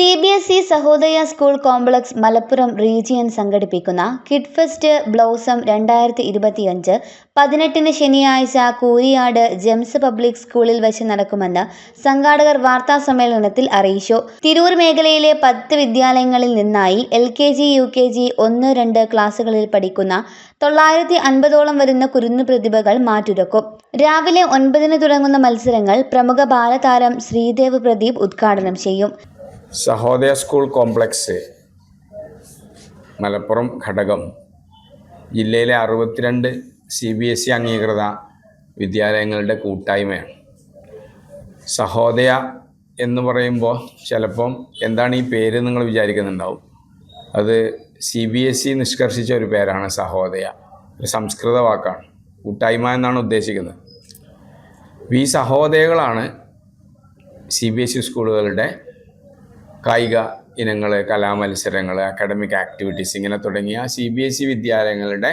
C B S E Sahodaya school complex Malappuram region സംഘടിപ്പിക്കുന്ന kid fest blossom രണ്ടായിരത്തി ഇരുപത്തിയഞ്ച് പതിനെട്ടിന് ശനിയാഴ്ച കൂരിയാട് ജെംസ് പബ്ലിക് സ്കൂളിൽ വെച്ച് നടക്കുമെന്ന് സംഘാടകർ വാർത്താ സമ്മേളനത്തിൽ അറിയിച്ചു. തിരൂർ മേഖലയിലെ പത്ത് വിദ്യാലയങ്ങളിൽ നിന്നായി L K G U K G ഒന്ന് രണ്ട് ക്ലാസ്സുകളിൽ പഠിക്കുന്ന തൊള്ളായിരത്തി അൻപതോളം വരുന്ന കുരുന്നു പ്രതിഭകൾ മാറ്റുരക്കും. രാവിലെ ഒൻപതിന് തുടങ്ങുന്ന മത്സരങ്ങൾ പ്രമുഖ ബാലതാരം ശ്രീദേവ് പ്രദീപ് ഉദ്ഘാടനം ചെയ്യും. സഹോദയ സ്കൂൾ കോംപ്ലക്സ് മലപ്പുറം ഘടകം ജില്ലയിലെ അറുപത്തിരണ്ട് സി ബി എസ് ഇ അംഗീകൃത വിദ്യാലയങ്ങളുടെ കൂട്ടായ്മയാണ്. സഹോദയ എന്ന് പറയുമ്പോൾ ചിലപ്പം എന്താണ് ഈ പേര് നിങ്ങൾ വിചാരിക്കുന്നുണ്ടാവും. അത് സി ബി എസ് ഇ നിഷ്കർഷിച്ച ഒരു പേരാണ് സഹോദയ. ഒരു സംസ്കൃത വാക്കാണ്. കൂട്ടായ്മ എന്നാണ് ഉദ്ദേശിക്കുന്നത്. ഈ സഹോദയകളാണ് സി ബി എസ് ഇ സ്കൂളുകളുടെ കായിക ഇനങ്ങൾ കലാമത്സരങ്ങൾ അക്കാഡമിക് ആക്ടിവിറ്റീസ് ഇങ്ങനെ തുടങ്ങിയ സി ബി എസ് ഇ വിദ്യാലയങ്ങളുടെ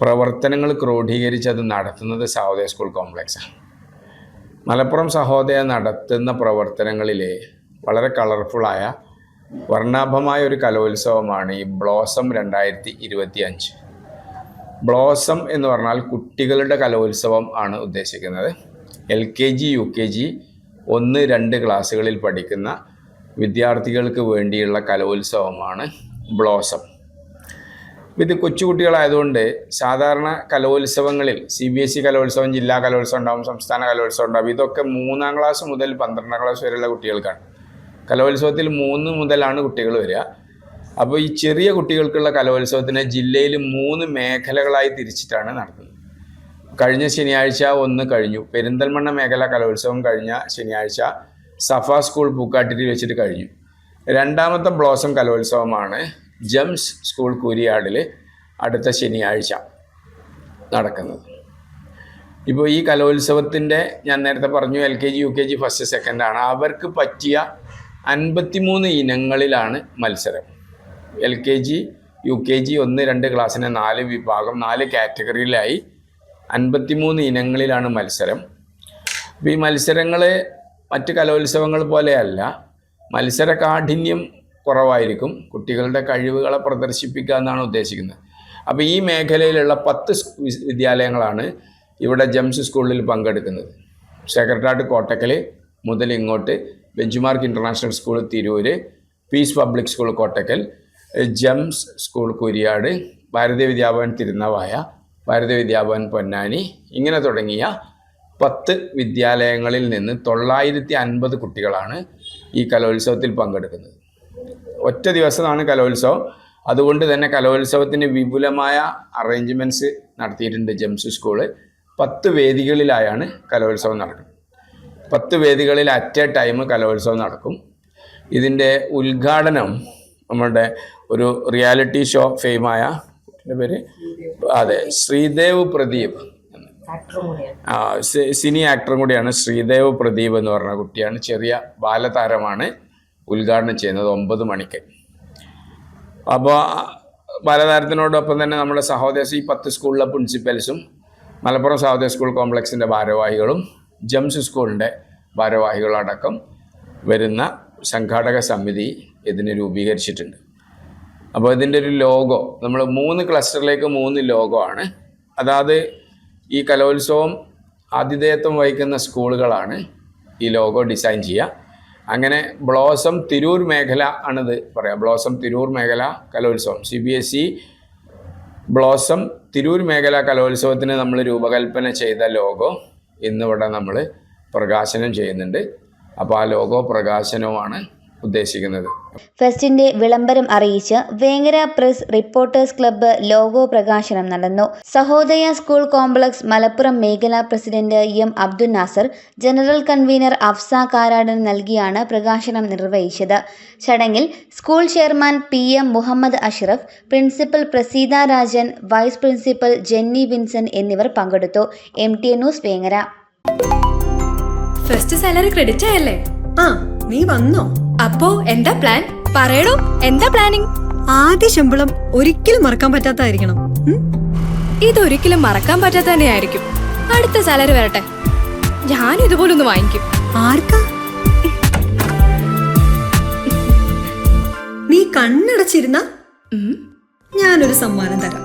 പ്രവർത്തനങ്ങൾ ക്രോഡീകരിച്ച് അത് നടത്തുന്നത് സഹോദയ സ്കൂൾ കോംപ്ലക്സാണ് മലപ്പുറം സഹോദയ നടത്തുന്ന പ്രവർത്തനങ്ങളിലെ വളരെ കളർഫുള്ളായ വർണാഭമായ ഒരു കലോത്സവമാണ് ഈ ബ്ലോസം രണ്ടായിരത്തി ഇരുപത്തി അഞ്ച് ബ്ലോസം എന്ന് പറഞ്ഞാൽ കുട്ടികളുടെ കലോത്സവം ആണ് ഉദ്ദേശിക്കുന്നത്. L K G U K G ഒന്ന് രണ്ട് ക്ലാസ്സുകളിൽ പഠിക്കുന്ന വിദ്യാർത്ഥികൾക്ക് വേണ്ടിയുള്ള കലോത്സവമാണ് ബ്ലോസം. ഇത് കൊച്ചുകുട്ടികളായതുകൊണ്ട് സാധാരണ കലോത്സവങ്ങളിൽ സി ബി എസ് ഇ കലോത്സവം ജില്ലാ കലോത്സവം ഉണ്ടാവും സംസ്ഥാന കലോത്സവം ഉണ്ടാവും. ഇതൊക്കെ മൂന്നാം ക്ലാസ് മുതൽ പന്ത്രണ്ടാം ക്ലാസ് വരെയുള്ള കുട്ടികൾക്കാണ്. കലോത്സവത്തിൽ മൂന്ന് മുതലാണ് കുട്ടികൾ വരിക. അപ്പോൾ ഈ ചെറിയ കുട്ടികൾക്കുള്ള കലോത്സവത്തിനെ ജില്ലയിൽ മൂന്ന് മേഖലകളായി തിരിച്ചിട്ടാണ് നടത്തുന്നത്. കഴിഞ്ഞ ശനിയാഴ്ച ഒന്ന് കഴിഞ്ഞു. പെരിന്തൽമണ്ണ മേഖല കലോത്സവം കഴിഞ്ഞ ശനിയാഴ്ച സഫ സ്കൂൾ പൂക്കാട്ടിരി വെച്ചിട്ട് കഴിഞ്ഞു. രണ്ടാമത്തെ ബ്ലോസം കലോത്സവമാണ് ജംസ് സ്കൂൾ കൂരിയാടിൽ അടുത്ത ശനിയാഴ്ച നടക്കുന്നത്. ഇപ്പോൾ ഈ കലോത്സവത്തിന്റെ ഞാൻ നേരത്തെ പറഞ്ഞു L K G U K G first സെക്കൻഡാണ് അവർക്ക് പറ്റിയ അൻപത്തിമൂന്ന് ഇനങ്ങളിലാണ് മത്സരം. L K G U K G ഒന്ന് രണ്ട് ക്ലാസ്സിന് നാല് വിഭാഗം നാല് കാറ്റഗറിയിലായി അൻപത്തിമൂന്ന് ഇനങ്ങളിലാണ് മത്സരം. അപ്പോൾ ഈ മത്സരങ്ങൾ മറ്റ് കലോത്സവങ്ങൾ പോലെയല്ല മത്സര കാഠിന്യം കുറവായിരിക്കും. കുട്ടികളുടെ കഴിവുകളെ പ്രദർശിപ്പിക്കുക എന്നാണ് ഉദ്ദേശിക്കുന്നത്. അപ്പോൾ ഈ മേഖലയിലുള്ള പത്ത് വിദ്യാലയങ്ങളാണ് ഇവിടെ ജംസ് സ്കൂളിൽ പങ്കെടുക്കുന്നത്. സെക്രട്ടേറിയറ്റ് കോട്ടക്കൽ മുതൽ ഇങ്ങോട്ട് benchmark international school Tirur peace public school Kottakkal Gems school Kuriyad Bharatiya Vidya Bhavan Tirunavaya Bharatiya Vidya Bhavan Ponnani ഇങ്ങനെ തുടങ്ങിയ പത്ത് വിദ്യാലയങ്ങളിൽ നിന്ന് തൊള്ളായിരത്തി അൻപത് കുട്ടികളാണ് ഈ കലോത്സവത്തിൽ പങ്കെടുക്കുന്നത്. ഒറ്റ ദിവസമാണ് കലോത്സവം. അതുകൊണ്ട് തന്നെ കലോത്സവത്തിന് വിപുലമായ അറേഞ്ച്മെന്റ്സ് നടത്തിയിട്ടുണ്ട് ജംസ് സ്കൂൾ. പത്ത് വേദികളിലായാണ് കലോത്സവം നടക്കുന്നത്. പത്ത് വേദികളിൽ അറ്റ് എ ടൈം കലോത്സവം നടക്കും. ഇതിന്റെ ഉദ്ഘാടനം നമ്മുടെ ഒരു റിയാലിറ്റി ഷോ ഫെയിമായ പേര്? അതെ ശ്രീദേവ് പ്രദീപ്. സിനി ആക്ടറും കൂടിയാണ് ശ്രീദേവ് പ്രദീപ് എന്ന് പറഞ്ഞ കുട്ടിയാണ്. ചെറിയ ബാലതാരമാണ് ഉദ്ഘാടനം ചെയ്യുന്നത് ഒമ്പത് മണിക്ക്. അപ്പോൾ ബാലതാരത്തിനോടൊപ്പം തന്നെ നമ്മുടെ സഹോദരസ് ഈ പത്ത് സ്കൂളിലെ പ്രിൻസിപ്പൽസും മലപ്പുറം സഹോദയ സ്കൂൾ കോംപ്ലക്സിന്റെ ഭാരവാഹികളും ജംസ് സ്കൂളിന്റെ ഭാരവാഹികളടക്കം വരുന്ന സംഘാടക സമിതി ഇതിന് രൂപീകരിച്ചിട്ടുണ്ട്. അപ്പോൾ ഇതിന്റെ ഒരു ലോഗോ നമ്മൾ മൂന്ന് ക്ലസ്റ്ററിലേക്ക് മൂന്ന് ലോഗോ ആണ്. അതായത് ഈ കലോത്സവം ആതിഥേയത്വം വഹിക്കുന്ന സ്കൂളുകളാണ് ഈ ലോഗോ ഡിസൈൻ ചെയ്യുക. അങ്ങനെ ബ്ലോസം തിരൂർ മേഖല ആണിത് പറയാം. ബ്ലോസം തിരൂർ മേഖല കലോത്സവം. C B S E blossom Tirur മേഖല കലോത്സവത്തിന് നമ്മൾ രൂപകൽപ്പന ചെയ്ത ലോഗോ ഇന്നിവിടെ നമ്മൾ പ്രകാശനം ചെയ്യുന്നുണ്ട്. അപ്പോൾ ആ ലോഗോ പ്രകാശനവുമാണ് ഉദ്ദേശിക്കുന്നത്. ഫെസ്റ്റിന്റെ വിളംബരം അറിയിച്ച് Vengara press reporters club logo പ്രകാശനം നടന്നു. സഹോദയ സ്കൂൾ കോംപ്ലക്സ് മലപ്പുറം മേഖലാ president M Abdul Nasar general convener Afsa Karadan നൽകിയാണ് പ്രകാശനം നിർവഹിച്ചത്. ചടങ്ങിൽ school chairman P M Muhammad Ashraf principal Praseetha Rajan vice principal Jenny Vinson എന്നിവർ പങ്കെടുത്തു. M T news Vengara. First salary credit ആയല്ലേ? ആ നീ വന്നോ? അപ്പോ എന്താ പ്ലാൻ പറയണോ എന്താ പ്ലാനിങ് ആദ്യ ശമ്പളം ഒരിക്കലും മറക്കാൻ പറ്റാത്തായിരിക്കണം ഉം? ഇതൊരിക്കലും മറക്കാൻ പറ്റാത്ത തന്നെയായിരിക്കും. അടുത്ത സാലറി വരട്ടെ. ഞാൻ ഇതുപോലൊന്ന് വാങ്ങിക്കും. ആർക്കാ? നീ കണ്ണടച്ചിരുന്ന. ഞാനൊരു സമ്മാനം തരാം.